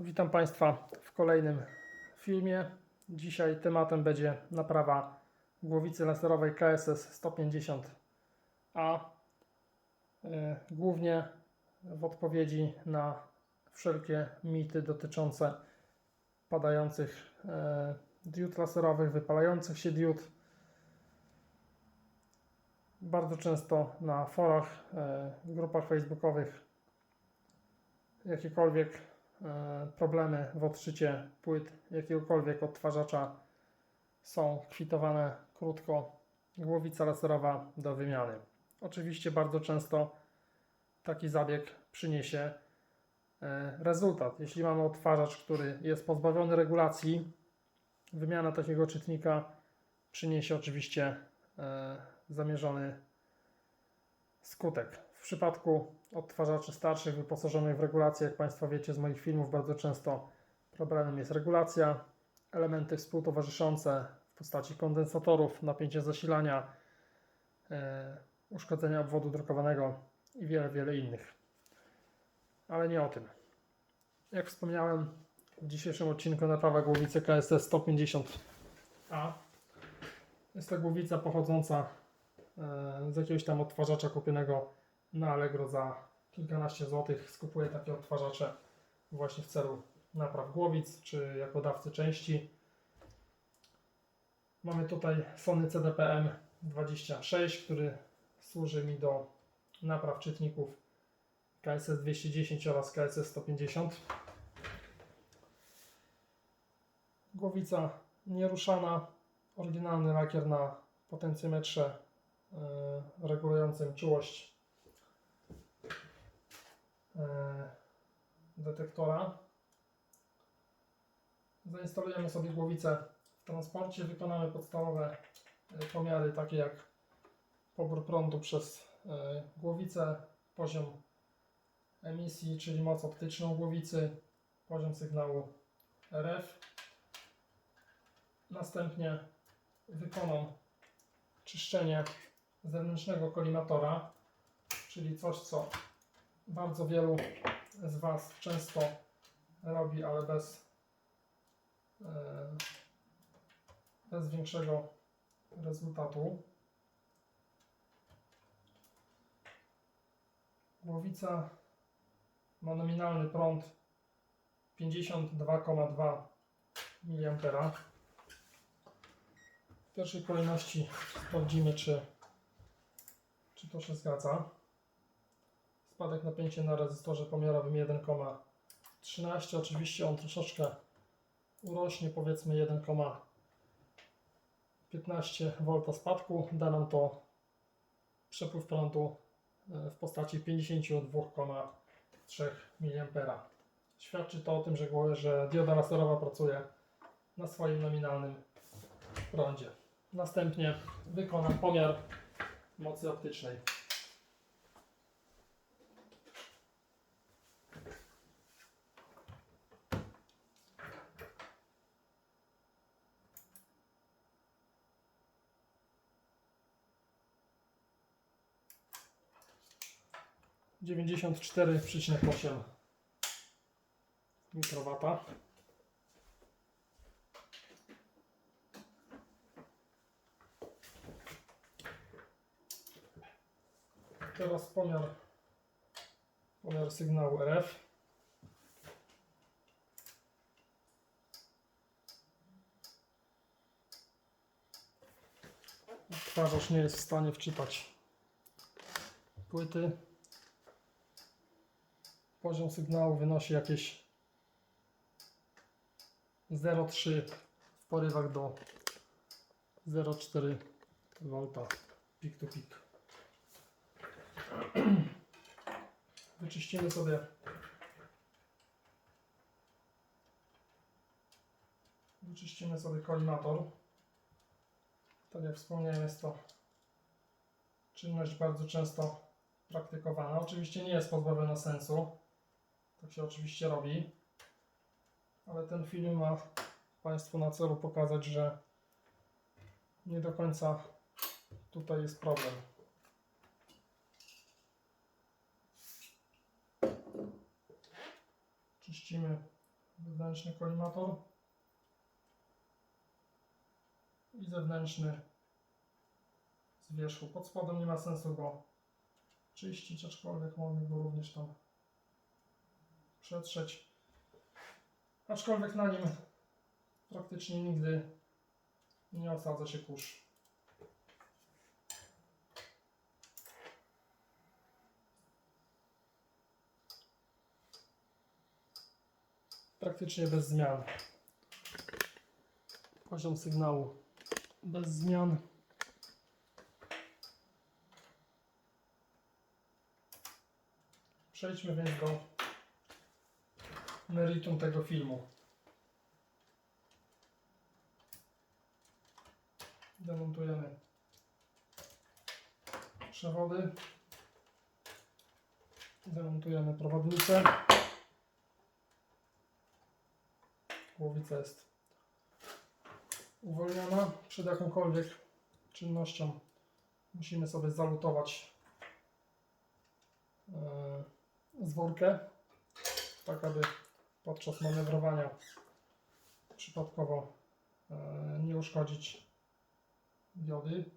Witam Państwa w kolejnym filmie. Dzisiaj tematem będzie naprawa głowicy laserowej KSS 150A. e, Głównie w odpowiedzi na wszelkie mity dotyczące padających e, diod laserowych, wypalających się diod. Bardzo często na forach, e, grupach facebookowych jakiekolwiek problemy w odszycie płyt jakiegokolwiek odtwarzacza są kwitowane krótko. Głowica laserowa do wymiany. Oczywiście bardzo często taki zabieg przyniesie e, rezultat. Jeśli mamy odtwarzacz, który jest pozbawiony regulacji, wymiana takiego czytnika przyniesie oczywiście e, zamierzony skutek. W przypadku odtwarzaczy starszych wyposażonych w regulację, jak Państwo wiecie z moich filmów, bardzo często problemem jest regulacja, elementy współtowarzyszące w postaci kondensatorów, napięcie zasilania, e, uszkodzenia obwodu drukowanego i wiele, wiele innych. Ale nie o tym. Jak wspomniałem, w dzisiejszym odcinku naprawa głowicy KSS 150A. Jest to głowica pochodząca e, z jakiegoś tam odtwarzacza kupionego na Allegro za kilkanaście złotych. Skupuję takie odtwarzacze właśnie w celu napraw głowic czy jako dawcy części. Mamy tutaj Sony CDPM 26, który służy mi do napraw czytników KSS 210 oraz KSS 150. Głowica nieruszana, oryginalny lakier na potencjometrze e, regulującym czułość detektora. Zainstalujemy sobie głowicę w transporcie, wykonamy podstawowe e, pomiary takie jak pobór prądu przez e, głowicę, poziom emisji, czyli moc optyczną głowicy, poziom sygnału RF. Następnie wykonam czyszczenie zewnętrznego kolimatora, czyli coś, co bardzo wielu z Was często robi, ale bez, e, bez większego rezultatu. Głowica ma nominalny prąd 52,2 mA. W pierwszej kolejności sprawdzimy, czy, czy to się zgadza. Spadek napięcia na rezystorze pomiarowym 1,13. Oczywiście on troszeczkę urośnie, powiedzmy 1,15 V spadku. Da nam to przepływ prądu e, w postaci 52,3 mA. Świadczy to o tym, że, że dioda laserowa pracuje na swoim nominalnym prądzie. Następnie wykonam pomiar mocy optycznej. Dziewięćdziesiąt cztery przecinek osiem mikrowata. Teraz pomiar, pomiar sygnału RF. Odtwarzacz nie jest w stanie wczytać płyty. Poziom sygnału wynosi jakieś 0,3 w porywach do 0,4 V peak to peak. Wyczyścimy sobie wyczyścimy sobie kolimator. Tak jak wspomniałem, jest to czynność bardzo często praktykowana. Oczywiście nie jest pozbawiona sensu. Tak się oczywiście robi. Ale ten film ma Państwu na celu pokazać, że nie do końca tutaj jest problem. Czyścimy wewnętrzny kolimator i zewnętrzny z wierzchu. Pod spodem nie ma sensu go czyścić, aczkolwiek mogę go również tam przetrzeć. Aczkolwiek na nim praktycznie nigdy nie osadza się kurz. Praktycznie bez zmian. Poziom sygnału bez zmian. Przejdźmy więc do meritum tego filmu. Demontujemy przewody. Demontujemy prowadnicę. Głowica jest uwolniona. Przed jakąkolwiek czynnością musimy sobie zalutować e, zworkę, tak aby podczas manewrowania przypadkowo e, nie uszkodzić diody.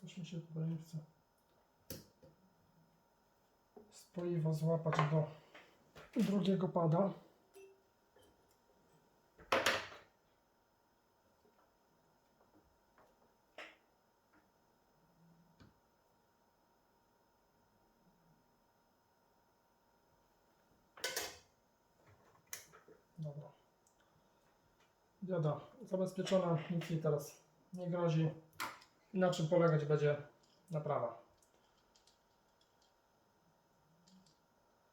Coś mi się tutaj nie chce spoiwo złapać do drugiego pada. Dobra. Dioda zabezpieczona, nic jej teraz nie grozi. Na czym polegać będzie naprawa.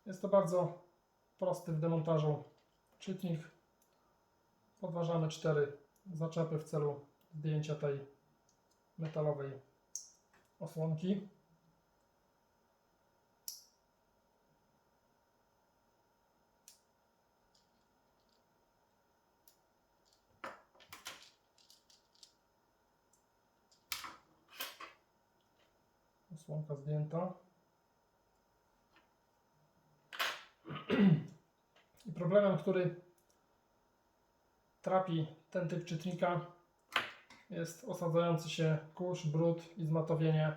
Jest to bardzo prosty w demontażu czytnik. Podważamy cztery zaczepy w celu zdjęcia tej metalowej osłonki. Osłonka zdjęta. I problemem, który trapi ten typ czytnika jest osadzający się kurz, brud i zmatowienie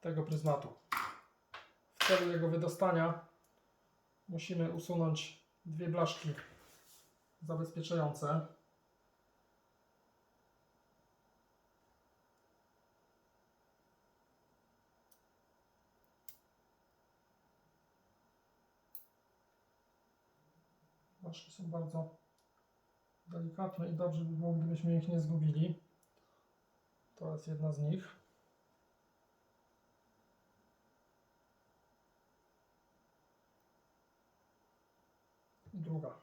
tego pryzmatu. W celu jego wydostania musimy usunąć dwie blaszki zabezpieczające. Są bardzo delikatne i dobrze by było, gdybyśmy ich nie zgubili. To jest jedna z nich. Druga.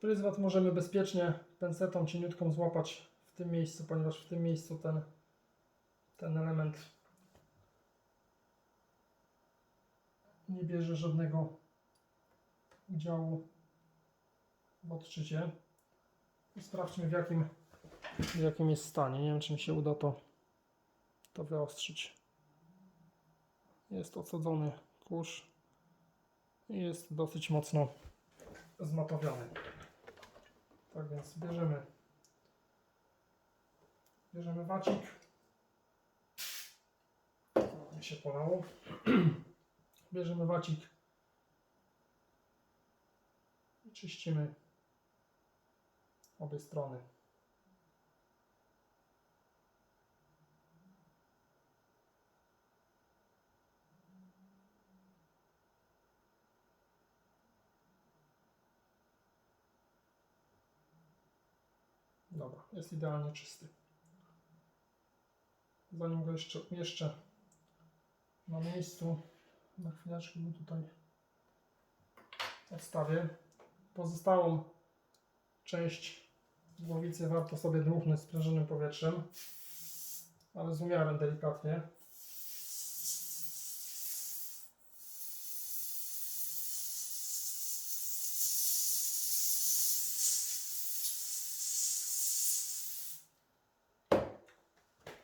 Pryzmat możemy bezpiecznie pensetą cieniutką złapać w tym miejscu, ponieważ w tym miejscu ten, ten element nie bierze żadnego udziału w odczycie. I sprawdźmy w jakim, w jakim jest stanie. Nie wiem czy mi się uda to, to wyostrzyć. Jest osadzony kurz i jest dosyć mocno zmatowiony. Tak więc bierzemy bierzemy wacik. Mi się polało. bierzemy wacik i czyścimy obie strony. Dobra, jest idealnie czysty. Zanim go jeszcze umieszczę na miejscu, na chwileczkę go tutaj odstawię. Pozostałą część głowicy warto sobie dmuchnąć sprężonym powietrzem, ale z umiarem delikatnie.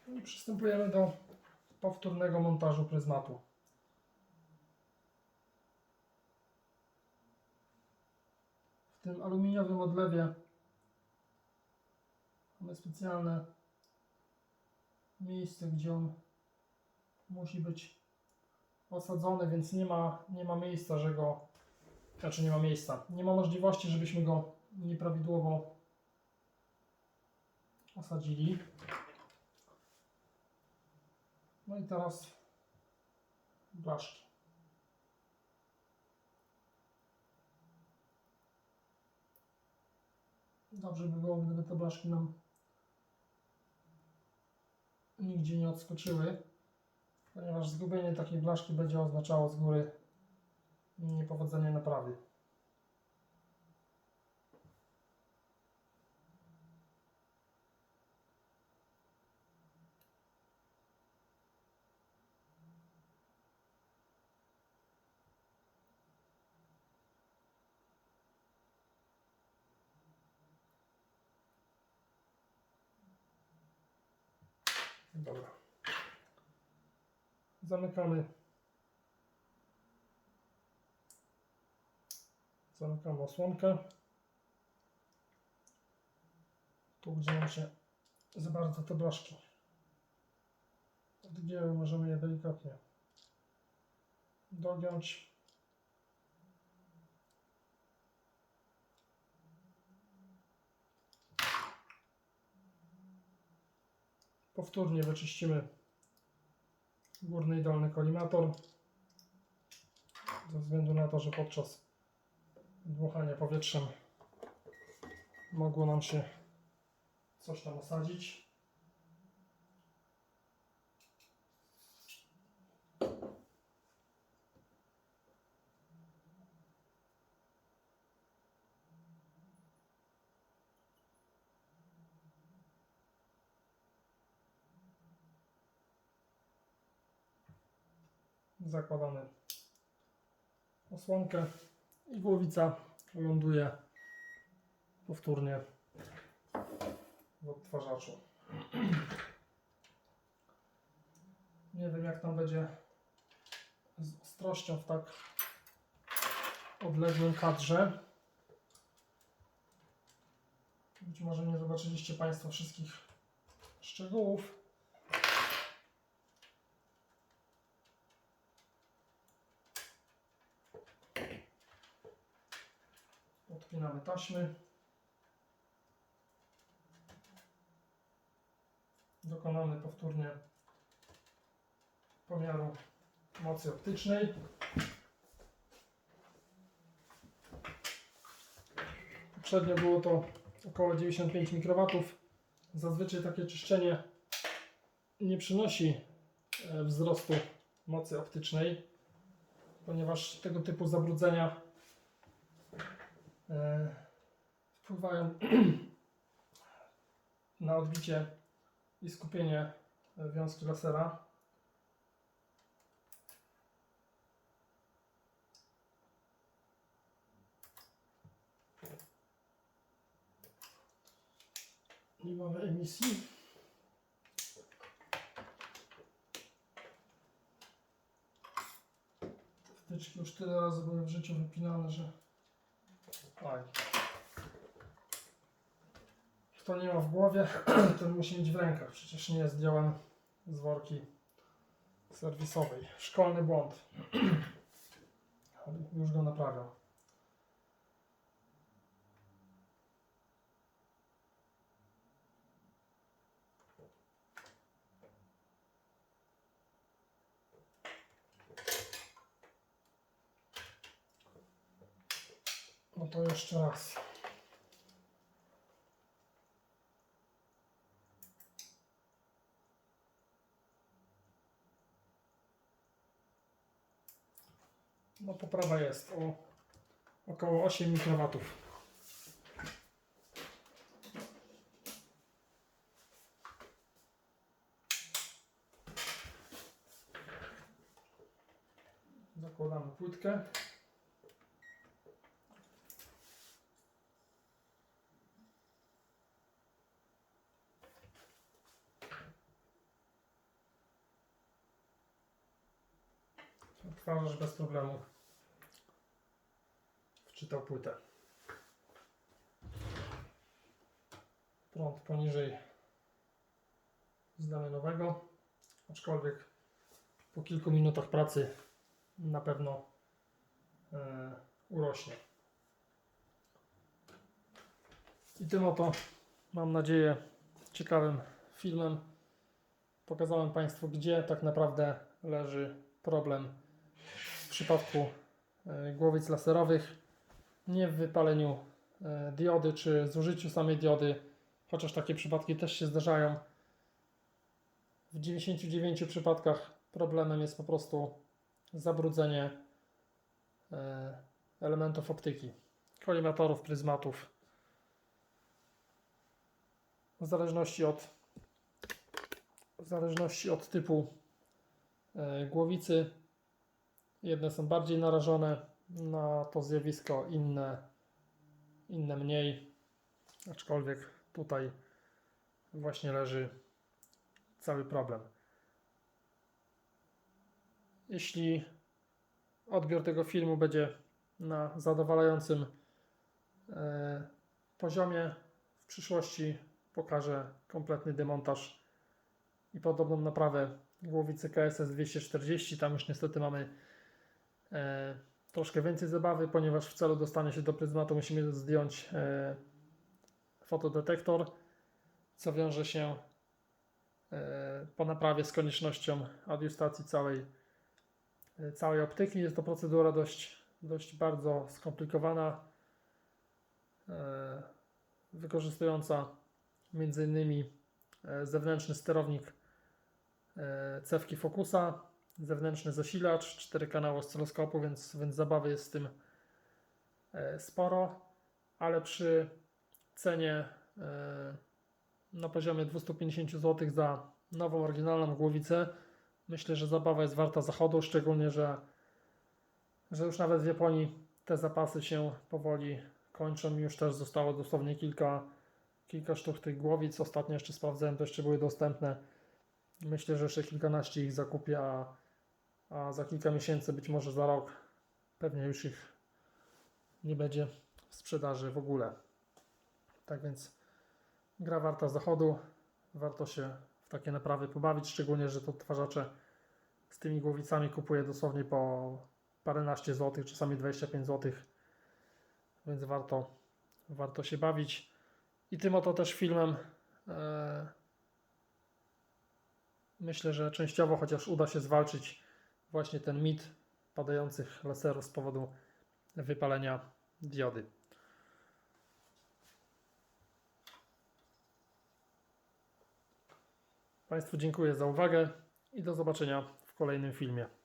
I przystępujemy do powtórnego montażu pryzmatu. Tym aluminiowym odlewie mamy specjalne miejsce, gdzie on musi być osadzony, więc nie ma, nie ma miejsca, że go, znaczy nie ma miejsca, nie ma możliwości, żebyśmy go nieprawidłowo osadzili. No i teraz blaszki. Dobrze by było, gdyby te blaszki nam nigdzie nie odskoczyły, ponieważ zgubienie takiej blaszki będzie oznaczało z góry niepowodzenie naprawy. Dobra. Zamykamy. Zamykamy osłonkę. Tu, gdzie nam się za bardzo te blaszki odgięły, możemy je delikatnie dogiąć. Powtórnie wyczyścimy górny i dolny kolimator ze względu na to, że podczas dmuchania powietrzem mogło nam się coś tam osadzić. Zakładamy osłonkę i głowica ląduje powtórnie w odtwarzaczu. Nie wiem jak tam będzie z ostrością w tak odległym kadrze. Być może nie zobaczyliście Państwo wszystkich szczegółów. Taśmy. Dokonamy powtórnie pomiaru mocy optycznej. Poprzednio było to około 95 mikrowatów. Zazwyczaj takie czyszczenie nie przynosi e, wzrostu mocy optycznej, ponieważ tego typu zabrudzenia wpływają na odbicie i skupienie wiązki lasera. Nie mamy emisji. Wtyczki już tyle razy były w życiu wypinane, że... Oj. Kto nie ma w głowie, ten musi mieć w rękach. Przecież nie jest dziełem z worki serwisowej. Szkolny błąd. Już go naprawiam. To jeszcze raz. No poprawa jest o około 8 mikrowatów. Zakładamy płytkę. Odtwarzacz bez problemu wczytał płytę. Prąd poniżej znamionowego, aczkolwiek po kilku minutach pracy na pewno e, urośnie. I tym oto, mam nadzieję, ciekawym filmem pokazałem Państwu, gdzie tak naprawdę leży problem przypadku e, głowic laserowych. Nie w wypaleniu e, diody czy zużyciu samej diody, chociaż takie przypadki też się zdarzają. W 99 przypadkach problemem jest po prostu zabrudzenie e, elementów optyki, kolimatorów, pryzmatów. W zależności od, w zależności od typu głowicy, jedne są bardziej narażone na to zjawisko, inne, inne mniej. Aczkolwiek tutaj właśnie leży cały problem. Jeśli odbiór tego filmu będzie na zadowalającym e, poziomie, w przyszłości pokażę kompletny demontaż i podobną naprawę głowicy KSS 240. Tam już niestety mamy troszkę więcej zabawy, ponieważ w celu dostania się do pryzmatu musimy zdjąć e, fotodetektor, co wiąże się e, po naprawie z koniecznością adiustacji całej, e, całej optyki. Jest to procedura dość, dość bardzo skomplikowana, e, wykorzystująca e, zewnętrzny sterownik e, cewki Focusa, zewnętrzny zasilacz, 4 kanały oscyloskopu, więc, więc zabawy jest z tym e, sporo, ale przy cenie e, na poziomie 250 zł za nową, oryginalną głowicę myślę, że zabawa jest warta zachodu, szczególnie, że, że już nawet w Japonii te zapasy się powoli kończą. Już też zostało dosłownie kilka kilka sztuk tych głowic. Ostatnio jeszcze sprawdzałem, to jeszcze były dostępne. Myślę, że jeszcze kilkanaście ich zakupię, a, a za kilka miesięcy, być może za rok, pewnie już ich nie będzie w sprzedaży w ogóle. Tak więc gra warta zachodu. Warto się w takie naprawy pobawić, szczególnie, że to odtwarzacze z tymi głowicami kupuję dosłownie po paręnaście złotych, czasami 25 złotych, więc warto, warto się bawić. I tym oto też filmem e, myślę, że częściowo chociaż uda się zwalczyć właśnie ten mit padających laserów z powodu wypalenia diody. Państwu dziękuję za uwagę i do zobaczenia w kolejnym filmie.